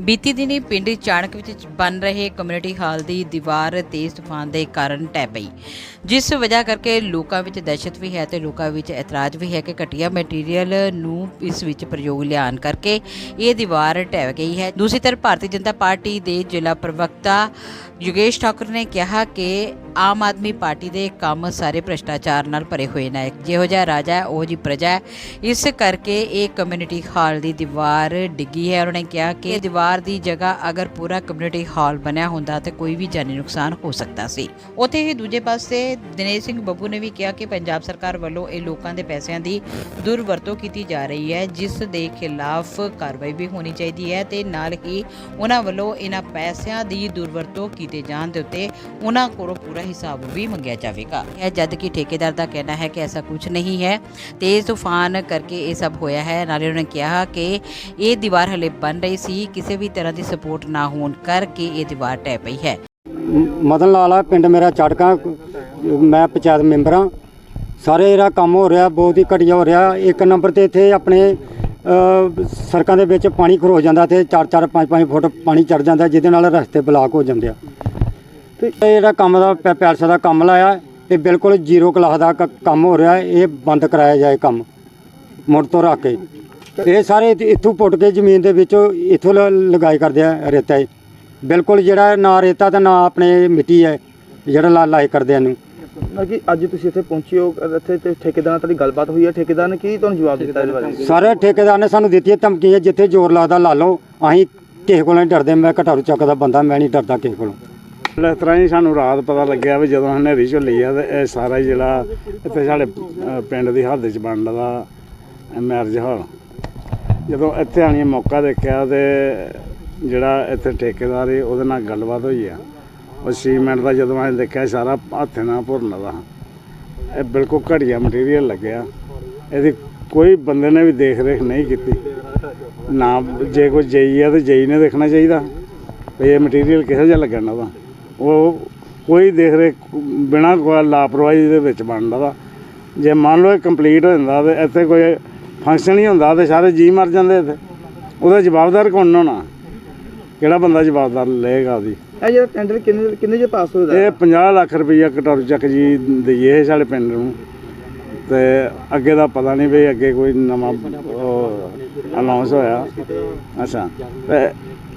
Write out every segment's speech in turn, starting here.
ਬੀਤੀ ਦਿਨੀ ਪਿੰਡ ਚਾਣਕ ਵਿੱਚ ਬਣ ਰਹੇ ਕਮਿਊਨਿਟੀ ਹਾਲ ਦੀ ਦੀਵਾਰ ਤੇਜ਼ ਤੂਫਾਨ ਦੇ ਕਾਰਨ ਢਹਿ ਪਈ। ਜਿਸ ਵਜ੍ਹਾ ਕਰਕੇ ਲੋਕਾਂ ਵਿੱਚ ਦਹਿਸ਼ਤ ਵੀ ਹੈ ਤੇ ਲੋਕਾਂ ਵਿੱਚ ਇਤਰਾਜ਼ ਵੀ ਹੈ ਕਿ ਘਟੀਆ ਮਟੀਰੀਅਲ ਨੂੰ ਇਸ ਵਿੱਚ ਪ੍ਰਯੋਗ ਲਿਆਉਣ ਕਰਕੇ ਇਹ ਦੀਵਾਰ ਢਹਿ ਗਈ ਹੈ। ਦੂਸਰੀ ਤਰਫ ਭਾਰਤੀ ਜਨਤਾ ਪਾਰਟੀ ਦੇ ਜ਼ਿਲ੍ਹਾ ਪ੍ਰਵਕਤਾ ਯੋਗੇਸ਼ ਠਾਕੁਰ ਨੇ ਕਿਹਾ ਕਿ ਆਮ ਆਦਮੀ ਪਾਰਟੀ ਦੇ ਕੰਮ ਸਾਰੇ ਭ੍ਰਿਸ਼ਟਾਚਾਰ ਨਾਲ ਭਰੇ ਹੋਏ ਨੇ। ਜਿਹੋ ਜਿਹਾ ਰਾਜਾ ਹੈ, ਉਹ ਜੀ ਪ੍ਰਜਾ ਹੈ। ਇਸ ਕਰਕੇ ਇਹ ਕਮਿਊਨਿਟੀ ਹਾਲ ਦੀ ਦੀਵਾਰ ਡਿੱਗੀ ਹੈ। ਉਹਨਾਂ ਨੇ ਕਿਹਾ ਕਿ ਇਹ ਦੀਵਾਰ ਦੀ ਜਗ੍ਹਾ ਅਗਰ ਪੂਰਾ ਕਮਿਊਨਿਟੀ ਹਾਲ ਬਣਿਆ ਹੁੰਦਾ ਤੇ ਕੋਈ ਵੀ ਜਾਨੀ ਨੁਕਸਾਨ ਹੋ ਸਕਦਾ ਸੀ। ਉੱਥੇ ਹੀ ਦੂਜੇ ਪਾਸੇ ਦਿਨੇਸ਼ ਸਿੰਘ ਬੱਬੂ ਨੇ ਵੀ ਕਿਹਾ ਕਿ ਪੰਜਾਬ ਸਰਕਾਰ ਵੱਲੋਂ ਇਹ ਲੋਕਾਂ ਦੇ ਪੈਸਿਆਂ ਦੀ ਦੁਰਵਰਤੋਂ ਕੀਤੀ ਜਾ ਰਹੀ ਹੈ, ਜਿਸ ਦੇ ਖਿਲਾਫ ਕਾਰਵਾਈ ਵੀ ਹੋਣੀ ਚਾਹੀਦੀ ਹੈ ਤੇ ਨਾਲ ਹੀ ਉਹਨਾਂ ਵੱਲੋਂ ਇਹਨਾਂ ਪੈਸਿਆਂ ਦੀ ਦੁਰਵਰਤੋਂ ਕੀਤੇ ਜਾਣ ਦੇ ਉੱਤੇ ਉਹਨਾਂ ਕੋਲੋਂ ਪੂਰਾ ਹਿਸਾਬ ਵੀ ਮੰਗਿਆ ਜਾਵੇਗਾ। ਇਹ ਜਦ ਕਿ ਠੇਕੇਦਾਰ ਦਾ ਕਹਿਣਾ ਹੈ ਕਿ ਐਸਾ ਕੁਝ ਨਹੀਂ ਹੈ। ਤੇਜ਼ ਤੂਫਾਨ ਕਰਕੇ ਇਹ ਸਭ ਹੋਇਆ ਹੈ। ਨਾਲੇ ਉਹਨਾਂ ਨੇ ਕਿਹਾ ਕਿ ਇਹ ਦੀਵਾਰ ਹਲੇ ਬਣ ਰਹੀ ਸੀ, ਕਿਸੇ ਵੀ ਤਰ੍ਹਾਂ ਦੀ ਸਪੋਰਟ ਨਾ ਹੋਣ ਕਰਕੇ ਇਹ ਦੀਵਾਰ ਟਹਿ ਪਈ ਹੈ। ਮਦਨ ਲਾਲ ਆ, ਪਿੰਡ ਮੇਰਾ ਚੜਕਾ, ਮੈਂ ਪੰਚਾਇਤ ਮੈਂਬਰ ਹਾਂ। ਸਾਰੇ ਜਿਹੜਾ ਕੰਮ ਹੋ ਰਿਹਾ, ਬਹੁਤ ਹੀ ਘਟੀਆ ਹੋ ਰਿਹਾ। ਇੱਕ ਨੰਬਰ ਤੇ ਇੱਥੇ ਆਪਣੇ ਸੜਕਾਂ ਦੇ ਵਿੱਚ ਪਾਣੀ ਖਰੋ ਜਾਂਦਾ ਤੇ 4-4 5-5 ਫੁੱਟ ਪਾਣੀ ਚੜ ਜਾਂਦਾ, ਜਿਹਦੇ ਨਾਲ ਰਸਤੇ ਬਲਾਕ ਹੋ ਜਾਂਦੇ ਆ। ਤੇ ਇਹ ਜਿਹੜਾ ਕੰਮ ਦਾ, ਪੈ- ਪੈਲਸ ਦਾ ਕੰਮ ਲਾਇਆ, ਇਹ ਬਿਲਕੁਲ ਜ਼ੀਰੋ ਕਲਾਸ ਦਾ ਕੰਮ ਹੋ ਰਿਹਾ। ਇਹ ਬੰਦ ਕਰਾਇਆ ਜਾਏ ਕੰਮ, ਮੁੜ ਤੋਂ ਰੱਖ ਕੇ। ਇਹ ਸਾਰੇ ਇੱਥ- ਇੱਥੋਂ ਪੁੱਟ ਕੇ ਜ਼ਮੀਨ ਦੇ ਵਿੱਚੋਂ ਇੱਥੋਂ ਲ- ਲਗਾਈ ਕਰਦੇ ਆ ਰੇਤਾ ਇਹ। ਬਿਲਕੁਲ ਜਿਹੜਾ ਨਾ ਰੇਤਾ ਤੇ ਨਾ ਆਪਣੇ ਮਿੱਟੀ ਹੈ ਜਿਹੜਾ ਲਾ ਲਾਏ ਕਰਦੇ ਇਹਨੂੰ। ਨਾ ਕਿ ਅੱਜ ਤੁਸੀਂ ਇੱਥੇ ਪਹੁੰਚੇ ਹੋ ਇੱਥੇ ਤੇ ਠੇਕੇਦਾਰ ਨਾਲ ਤੁਹਾਡੀ ਗੱਲਬਾਤ ਹੋਈ ਹੈ ਠੇਕੇਦਾਰ ਨੇ ਕੀ ਤੁਹਾਨੂੰ ਜਵਾਬ ਦਿੱਤਾ ਇਹਦੇ ਬਾਰੇ? ਸਾਰੇ ਠੇਕੇਦਾਰ ਨੇ ਸਾਨੂੰ ਦਿੱਤੀ ਧਮਕੀਆਂ ਜਿੱਥੇ ਜ਼ੋਰ ਲੱਗਦਾ ਲਾ ਲਓ ਅਸੀਂ ਕਿਸੇ ਕੋਲੋਂ ਨਹੀਂ ਡਰਦੇ ਮੈਂ ਘਟਾਰੂ ਚੱਕ ਦਾ ਬੰਦਾ ਮੈਂ ਨਹੀਂ ਡਰਦਾ ਕਿਸੇ ਕੋਲੋਂ। ਇਸ ਤਰ੍ਹਾਂ ਹੀ ਸਾਨੂੰ ਰਾਤ ਪਤਾ ਲੱਗਿਆ ਵੀ ਜਦੋਂ ਹਨੇਰੀ ਝੁੱਲੀ ਆ ਤੇ ਇਹ ਸਾਰਾ ਹੀ ਜਿਹੜਾ ਇੱਥੇ ਸਾਡੇ ਅ, ਪਿੰਡ ਦੀ ਹੱਦ 'ਚ ਬਣਨ ਦਾ ਮੈਰਿਜ ਹਾਲ ਜਦੋਂ ਇੱਥੇ ਆਣੀ ਮੌਕਾ ਦੇਖਿਆ ਤੇ ਜਿਹੜਾ ਇੱਥੇ ਠੇਕੇਦਾਰ ਹੈ ਉਹਦੇ ਨਾਲ ਗੱਲਬਾਤ ਹੋਈ ਆ। ਉਹ ਸੀਮੈਂਟ ਦਾ ਜਦੋਂ ਅਸੀਂ ਦੇਖਿਆ, ਸਾਰਾ ਹੱਥੇ ਨਾਲ ਭੁਰਨ ਦਾ ਇਹ ਬਿਲਕੁਲ ਘਟੀਆ ਮਟੀਰੀਅਲ ਲੱਗਿਆ। ਇਹਦੀ ਕੋਈ ਬੰਦੇ ਨੇ ਵੀ ਦੇਖ ਰੇਖ ਨਹੀਂ ਕੀਤੀ। ਨਾ ਜੇ ਕੋਈ ਜਈ ਆ ਤੇ ਜਈ ਨੇ ਦੇਖਣਾ ਚਾਹੀਦਾ। ਵੀ ਇਹ ਮਟੀਰੀਅਲ ਕਿਹੋ ਜਿਹਾ ਲੱਗਣ ਉਹਦਾ ਉਹ ਕੋਈ ਦੇਖ ਰੇਖ ਬਿਨਾਂ ਕੋਈ ਲਾਪਰਵਾਹੀ ਦੇ ਵਿੱਚ ਬਣਦਾ ਵਾ। ਜੇ ਮੰਨ ਲਓ ਇਹ ਕੰਪਲੀਟ ਹੋ ਜਾਂਦਾ ਤੇ ਇੱਥੇ ਕੋਈ ਫੰਕਸ਼ਨ ਹੀ ਹੁੰਦਾ ਤੇ ਸਾਰੇ ਜੀ ਮਰ ਜਾਂਦੇ ਇੱਥੇ ਉਹਦਾ ਜਵਾਬਦਾਰ ਕੌਣ ਹੋਣਾ? ਕਿਹੜਾ ਬੰਦਾ ਜਵਾਬਦਾਰ ਲਏਗਾ ਉਹਦੀ? ਇਹ ਜਿਹੜਾ ਟੈਂਡਰ ਕਿੰਨੇ ਕਿੰਨੇ ਜੇ ਪਾਸ ਹੋਇਆ ਇਹ 50 ਲੱਖ ਰੁਪਈਆ ਕਟੌਰ ਚੱਕ ਜੀ ਦਈਏ ਸਾਡੇ ਪਿੰਡ ਨੂੰ। ਤੇ ਅੱਗੇ ਦਾ ਪਤਾ ਨਹੀਂ ਵੀ ਅੱਗੇ ਕੋਈ ਨਵਾਂ ਅਨਾਉਂਸ ਹੋਇਆ। ਅੱਛਾ। ਤੇ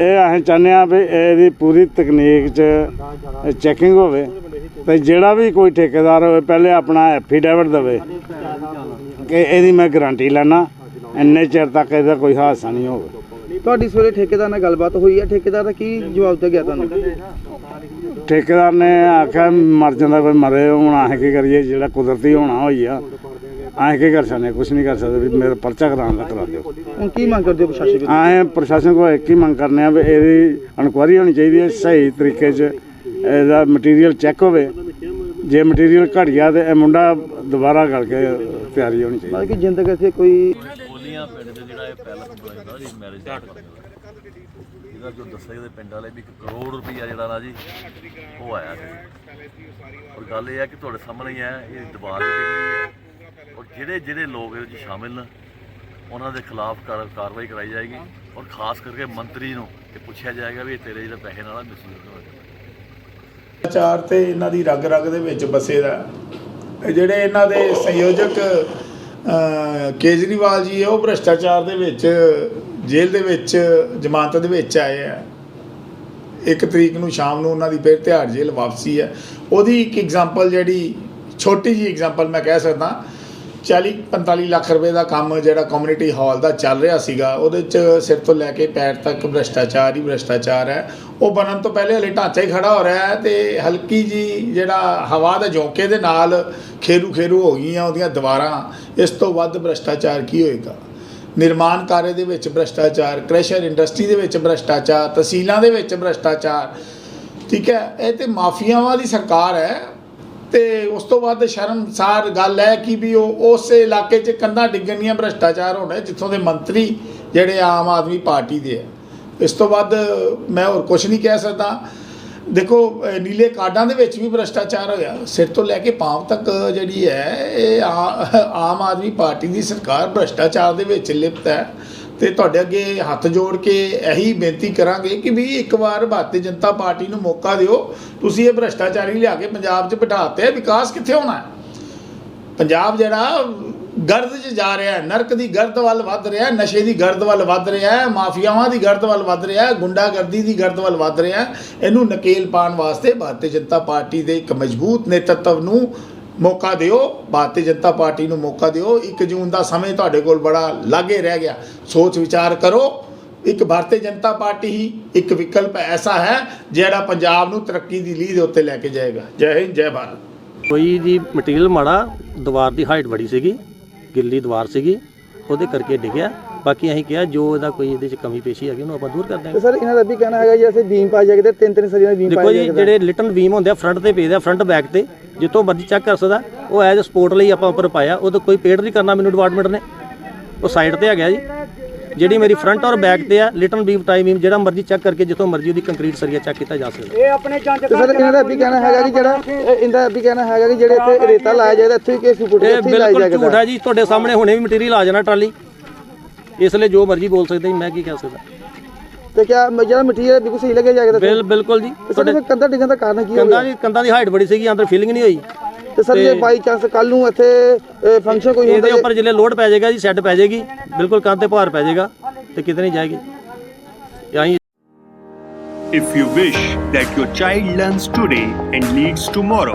ਇਹ ਅਸੀਂ ਚਾਹੁੰਦੇ ਆ ਵੀ ਇਹਦੀ ਪੂਰੀ ਤਕਨੀਕ 'ਚ ਚੈਕਿੰਗ ਹੋਵੇ। ਤੇ ਜਿਹੜਾ ਵੀ ਕੋਈ ਠੇਕੇਦਾਰ ਹੋਵੇ ਪਹਿਲੇ ਆਪਣਾ ਐਫੀਡੇਵਿਟ ਦੇਵੇ। ਕਿ ਇਹਦੀ ਮੈਂ ਗਾਰੰਟੀ ਲੈਣਾ ਇੰਨੇ ਚਿਰ ਤੱਕ ਇਹਦਾ ਕੋਈ ਹਾਦਸਾ ਨਹੀਂ ਹੋਵੇ ਤੁਹਾਡੀ ਸਵੇਰੇ ਠੇਕੇਦਾਰ ਨਾਲ ਗੱਲਬਾਤ ਹੋਈ ਹੈ। ਠੇਕੇਦਾਰ ਦਾ ਕੀ ਜਵਾਬ ਦਿੱਤਾ ਗਿਆ ਤੁਹਾਨੂੰ? ਠੇਕੇਦਾਰ ਨੇ ਆਖਿਆ ਮਰ ਜਾਂਦਾ ਕੋਈ ਮਰੇ ਹੁਣ ਅਸੀਂ ਕੀ ਕਰੀਏ ਜਿਹੜਾ ਕੁਦਰਤੀ ਹੋਣਾ ਹੋਈ ਆ ਅਸੀਂ ਕੀ ਕਰ ਸਕਦੇ ਕੁਝ ਨਹੀਂ ਕਰ ਸਕਦੇ ਵੀ ਮੇਰਾ ਪਰਚਾ ਕਰਾਉਣ ਦਾ ਕਰਾ ਦਿਓ। ਹੁਣ ਕੀ ਮੰਗ ਕਰਦੇ ਹੋ ਪ੍ਰਸ਼ਾਸਨ ਕੋਲ ਅਸੀਂ ਪ੍ਰਸ਼ਾਸਨ ਕੋਲ ਇੱਕ ਹੀ ਮੰਗ ਕਰਨੇ ਆ ਵੀ ਇਹਦੀ ਇਨਕੁਆਇਰੀ ਹੋਣੀ ਚਾਹੀਦੀ ਹੈ ਸਹੀ ਤਰੀਕੇ 'ਚ ਇਹਦਾ ਮਟੀਰੀਅਲ ਚੈੱਕ ਹੋਵੇ। ਜੇ ਮਟੀਰੀਅਲ ਘਟ ਗਿਆ ਤੇ ਇਹ ਮੁੰਡਾ ਦੁਬਾਰਾ ਕਰਕੇ ਤਿਆਰੀ ਹੋਣੀ ਚਾਹੀਦੀ। ਮਤਲਬ ਕਿ ਜਿੰਦਗ ਇੱਥੇ ਕੋਈ ਬੋਲੀਆਂ ਪਿੰਡ ਦੇ ਜਿਹੜਾ ਇਹ ਪੈਲਸ ਬਣਾਇਆ ਜੀ ਮੈਰਿਜ ਦਾ ਇਹਦਾ ਜੋ ਦੱਸਿਆ ਇਹਦੇ ਪਿੰਡ ਵਾਲੇ ਵੀ 1 ਕਰੋੜ ਰੁਪਈਆ ਜਿਹੜਾ ਨਾ ਜੀ ਉਹ ਆਇਆ ਸੀ। ਔਰ ਗੱਲ ਇਹ ਹੈ ਕਿ ਤੁਹਾਡੇ ਸਾਹਮਣੇ ਹੀ ਹੈ ਇਹ ਦੀਵਾਰ ਹੈ। ਔਰ ਜਿਹੜੇ ਜਿਹੜੇ ਲੋਕ ਇਹਦੇ ਵਿੱਚ ਸ਼ਾਮਿਲ ਨੇ ਉਹਨਾਂ ਦੇ ਖਿਲਾਫ ਕਾਰ- ਕਾਰਵਾਈ ਕਰਾਈ ਜਾਏਗੀ। ਔਰ ਖਾਸ ਕਰਕੇ ਮੰਤਰੀ ਨੂੰ ਇਹ ਪੁੱਛਿਆ ਜਾਏਗਾ ਵੀ ਇਹ ਤੇਰੇ ਜਿਹੜਾ ਪੈਸੇ ਨਾਲ ਮਿਸਯੂਜ਼ ਹੋਇਆ ਚਾਰ ਤੇ ਇਹਨਾਂ ਦੀ ਰਗ ਰਗ ਦੇ ਵਿੱਚ ਬਸੇ ਦਾ। ਜਿਹੜੇ ਇਹਨਾਂ ਦੇ ਸੰਯੋਜਕ ਕੇਜਰੀਵਾਲ ਜੀ ਉਹ ਭ੍ਰਸ਼ਟਾਚਾਰ ਦੇ ਵਿੱਚ, ਜੇਲ੍ਹ ਦੇ ਵਿੱਚ, ਜ਼ਮਾਨਤ ਦੇ ਵਿੱਚ ਆਏ ਆ। ਇੱਕ ਤਰੀਕ ਨੂੰ ਸ਼ਾਮ ਨੂੰ ਉਹਨਾਂ ਦੀ ਫਿਰ ਤਿਹਾੜ ਜੇਲ੍ਹ ਵਾਪਸੀ ਹੈ। ਉਹਦੀ ਇੱਕ ਐਗਜ਼ਾਮਪਲ ਜਿਹੜੀ, ਛੋਟੀ ਜੀ ਐਗਜ਼ਾਮਪਲ ਮੈਂ ਕਹਿ ਸਕਦਾ 40 45 ਲੱਖ ਰੁਪਏ ਦਾ ਕੰਮ ਜਿਹੜਾ ਕਮਿਊਨਿਟੀ ਹਾਲ ਦਾ ਚੱਲ ਰਿਹਾ ਸੀਗਾ, ਉਹਦੇ ਚ ਸਿਰ ਤੋਂ ਲੈ ਕੇ ਪੈਰ ਤੱਕ ਭ੍ਰਸ਼ਟਾਚਾਰ ਹੀ ਭ੍ਰਸ਼ਟਾਚਾਰ ਹੈ। ਉਹ ਬਣਨ ਤੋਂ ਪਹਿਲੇ ਹਲੇ ਢਾਂਚਾ ਹੀ ਖੜਾ ਹੋ ਰਿਹਾ ਹੈ ਤੇ ਹਲਕੀ ਜੀ ਜਿਹੜਾ ਹਵਾ ਦੇ ਝੋਂਕੇ ਦੇ ਨਾਲ ਖੇਰੂ ਖੇਰੂ ਹੋ ਗਈਆਂ ਉਹਦੀਆਂ ਦੀਵਾਰਾਂ, ਇਸ ਤੋਂ ਵੱਧ ਭ੍ਰਸ਼ਟਾਚਾਰ ਕੀ ਹੋਏਗਾ? ਨਿਰਮਾਣ ਕਾਰਜ ਦੇ ਵਿੱਚ ਭ੍ਰਸ਼ਟਾਚਾਰ, ਕ੍ਰੈਸ਼ਰ ਇੰਡਸਟਰੀ ਦੇ ਵਿੱਚ ਭ੍ਰਸ਼ਟਾਚਾਰ, ਤਹਿਸੀਲਾਂ ਦੇ ਵਿੱਚ ਭ੍ਰਸ਼ਟਾਚਾਰ, ਠੀਕ ਹੈ, ਇਹ ਤੇ ਮਾਫੀਆਵਾਂ ਦੀ ਸਰਕਾਰ ਹੈ ਤੇ ਉਸ ਤੋਂ ਬਾਅਦ ਸ਼ਰਮਸਾਰ ਗੱਲ ਹੈ ਕਿ ਵੀ ਉਹ ਉਸ ਇਲਾਕੇ 'ਚ ਕੰਧਾਂ ਡਿੱਗਣੀਆਂ ਭ੍ਰਸ਼ਟਾਚਾਰ ਹੋਣਾ ਜਿੱਥੋਂ ਦੇ ਮੰਤਰੀ ਜਿਹੜੇ ਆਮ ਆਦਮੀ ਪਾਰਟੀ ਦੇ ਆ। ਇਸ ਤੋਂ ਬਾਅਦ ਮੈਂ ਹੋਰ ਕੁਝ ਨਹੀਂ ਕਹਿ ਸਕਦਾ। ਦੇਖੋ ਨੀਲੇ ਕਾਰਡਾਂ ਦੇ ਵਿੱਚ ਵੀ ਭ੍ਰਸ਼ਟਾਚਾਰ ਹੋਇਆ। ਸਿਰ ਤੋਂ ਲੈ ਕੇ ਪਾਂਵ ਤੱਕ ਜਿਹੜੀ ਹੈ, ਇਹ ਆਮ ਆਦਮੀ ਪਾਰਟੀ ਦੀ ਸਰਕਾਰ ਭ੍ਰਸ਼ਟਾਚਾਰ ਦੇ ਵਿੱਚ ਲਿਪਤ ਹੈ। ਤੇ ਤੁਹਾਡੇ ਅੱਗੇ ਹੱਥ ਜੋੜ ਕੇ ਇਹੀ ਬੇਨਤੀ ਕਰਾਂਗੇ ਕਿ ਵੀ ਇੱਕ ਵਾਰ ਭਾਰਤੀ ਜਨਤਾ ਪਾਰਟੀ ਨੂੰ ਮੌਕਾ ਦਿਓ। ਤੁਸੀਂ ਇਹ ਭ੍ਰਸ਼ਟਾਚਾਰੀ ਲਿਆ ਕੇ ਪੰਜਾਬ 'ਚ ਬਿਠਾਤੇ ਵਿਕਾਸ ਕਿੱਥੇ ਹੋਣਾ ਹੈ? ਪੰਜਾਬ ਜਿਹੜਾ ਗਰਦ 'ਚ ਜਾ ਰਿਹਾ ਹੈ, ਨਰਕ ਦੀ ਗਰਦ ਵੱਲ ਵੱਧ ਰਿਹਾ ਹੈ, ਨਸ਼ੇ ਦੀ ਗਰਦ ਵੱਲ ਵੱਧ ਰਿਹਾ ਹੈ, ਮਾਫੀਆਵਾਂ ਦੀ ਗਰਦ ਵੱਲ ਵੱਧ ਰਿਹਾ ਹੈ, ਗੁੰਡਾਗਰਦੀ ਦੀ ਗਰਦ ਵੱਲ ਵੱਧ ਰਿਹਾ ਹੈ। ਇਹਨੂੰ ਨਕੇਲ ਪਾਉਣ ਵਾਸਤੇ ਭਾਰਤੀ ਜਨਤਾ ਪਾਰਟੀ ਦੇ ਇੱਕ ਮਜ਼ਬੂਤ ਨੇਤਰਤਵ ਨੂੰ ਮੌਕਾ ਦਿਓ, ਭਾਰਤੀ ਜਨਤਾ ਪਾਰਟੀ ਨੂੰ ਮੌਕਾ ਦਿਓ। 1 ਜੂਨ ਦਾ ਸਮੇਂ ਤੁਹਾਡੇ ਕੋਲ ਬੜਾ ਲਾਗੇ ਰਹਿ ਗਿਆ। ਸੋਚ ਵਿਚਾਰ ਕਰੋ। ਇੱਕ ਭਾਰਤੀ ਜਨਤਾ ਪਾਰਟੀ ਹੀ ਇੱਕ ਵਿਕਲਪ ਐਸਾ ਹੈ, ਜਿਹੜਾ ਪੰਜਾਬ ਨੂੰ ਤਰੱਕੀ ਦੀ ਲੀਹ ਦੇ ਉੱਤੇ ਲੈ ਕੇ ਜਾਏਗਾ। ਜੈ ਹਿੰਦ, ਜੈ ਭਾਰਤ। ਕੋਈ ਦੀ ਮਟੀਰੀਅਲ ਮਾੜਾ, ਦੀਵਾਰ ਦੀ ਹਾਈਟ ਬੜੀ ਸੀਗੀ, ਗਿੱਲੀ ਦੀਵਾਰ ਸੀਗੀ, ਉਹਦੇ ਕਰਕੇ ਡਿੱਗਿਆ। ਬਾਕੀ ਅਸੀਂ ਕਿਹਾ ਜੋ ਇਹਦਾ ਕੋਈ ਇਹਦੇ ਚ ਕਮੀ ਪੇਸ਼ੀ ਹੈਗੀ ਉਹਨੂੰ ਆਪਾਂ ਦੂਰ ਕਰ ਤੇ ਦਾਂਗੇ ਸਰ ਇਹਨਾਂ ਦਾ ਵੀ ਕਹਿਣਾ ਹੈਗਾ ਜੀ ਅਸੀਂ ਬੀਮ ਪਾ ਜਾਗੇ ਤੇ ਤਿੰਨ ਤਿੰਨ ਸਰੀਆਂ ਦੇ ਬੀਮ ਦੇਖੋ ਪਾਏ ਜੀ ਜਿਹੜੇ ਲਿਟਨ ਬੀਮ ਹੁੰਦੇ ਆ ਫਰੰਟ ਤੇ ਪੇਦੇ ਆ ਫਰੰਟ ਬੈਕ ਤੇ ਜਿੱਥੋਂ ਮਰਜ਼ੀ ਚੈੱਕ ਕਰ ਸਕਦਾ ਉਹ ਐਜ਼ ਸਪੋਰਟ ਲਈ ਆਪਾਂ ਉੱਪਰ ਪਾਇਆ ਉਹ ਤਾਂ ਕੋਈ ਪੇਡ ਨਹੀਂ ਕਰਨਾ ਮੈਨੂੰ ਡਿਪਾਰਟਮੈਂਟ ਨੇ। ਉਹ ਸਾਈਡ ਤੇ ਹੈਗਾ ਜੀ। ਜਿਹੜੀ ਮੇਰੀ ਫਰੰਟ ਔਰ ਬੈਕ ਤੇ ਆ ਲਿਟਨ ਬੀਮ ਟਾਈ ਬੀਮ ਜਿਹੜਾ ਮਰਜ਼ੀ ਚੈੱਕ ਕਰਕੇ ਜਿੱਥੋਂ ਮਰਜ਼ੀ ਉਹਦੀ ਕੰਕਰੀਟ ਸਰੀਆ ਚੈੱਕ ਕੀਤਾ ਜਾ ਸਕਦਾ। ਤੇ ਸਰ ਇਹਨਾਂ ਦਾ ਵੀ ਕਹਿਣਾ ਹੈਗਾ ਕਿ ਜਿਹੜਾ ਇਹ- ਇਹਦਾ ਵੀ ਕਹਿਣਾ ਹੈਗਾ ਕਿ ਜਿਹੜੇ ਇੱਥੇ ਰੇਤਾ ਲਾਇਆ ਜਾਏਗਾ ਇੱਥੇ ਕੇਸ ਫੁੱਟ ਇਹ ਇੱਥੇ ਲਾਇਆ ਬਿਲਕੁਲ ਝੂਠ ਜੀ ਤੁਹਾਡੇ ਸਾਹਮਣੇ ਹੁਣੇ ਵੀ ਮਟੀਰੀਅਲ ਆ ਜਾਣਾ ਟਰਾਲੀ। ਇਸ ਲਈ ਜੋ ਮਰਜ਼ੀ ਬੋਲ ਸਕਦੇ ਜੀ ਮੈਂ ਕੀ ਕਹਿ ਸਕਦਾ। ਤੇ ਕਿਆ ਮ- ਜਿਹੜਾ ਮਟੀਰੀਅਲ ਬਿਲਕੁਲ ਸਹੀ ਲੱਗਿਆ ਜਾਏਗਾ ਤੇ ਬਿਲ ਬਿਲਕੁਲ ਜੀ। ਤੁਹਾਡੇ ਇਹ ਕੰਧਾ ਡਿੱਗਣ ਦਾ ਕਾਰਨ ਕੀ ਕੰਧਾਂ ਹੋਇਆ ਦੀ ਕੰਧਾਂ ਦੀ ਹਾਈਟ ਬੜੀ ਸੀਗੀ ਅੰਦਰ ਫੀਲਿੰਗ ਨਹੀਂ ਹੋਈ। ਤੇ ਸਰ ਜੇ ਬਾਈ ਚਾਂਸ ਕੱਲ ਨੂੰ ਇੱਥੇ ਫੰਕਸ਼ਨ ਕੋਈ ਹੁੰਦਾ ਇਹਦੇ ਉੱਪਰ ਜਿਲੇ ਲੋਡ ਪੈ ਜਾਏਗਾ ਜੀ ਸੈੱਟ ਪੈ ਜਾਏਗੀ ਬਿਲਕੁਲ ਕੰਧ ਤੇ ਭਾਰ ਪੈ ਜਾਏਗਾ ਤੇ ਕਿਤੇ ਨਹੀਂ ਜਾਏਗੀ। ਯਾਨੀ If you wish that your child learns today and leads tomorrow,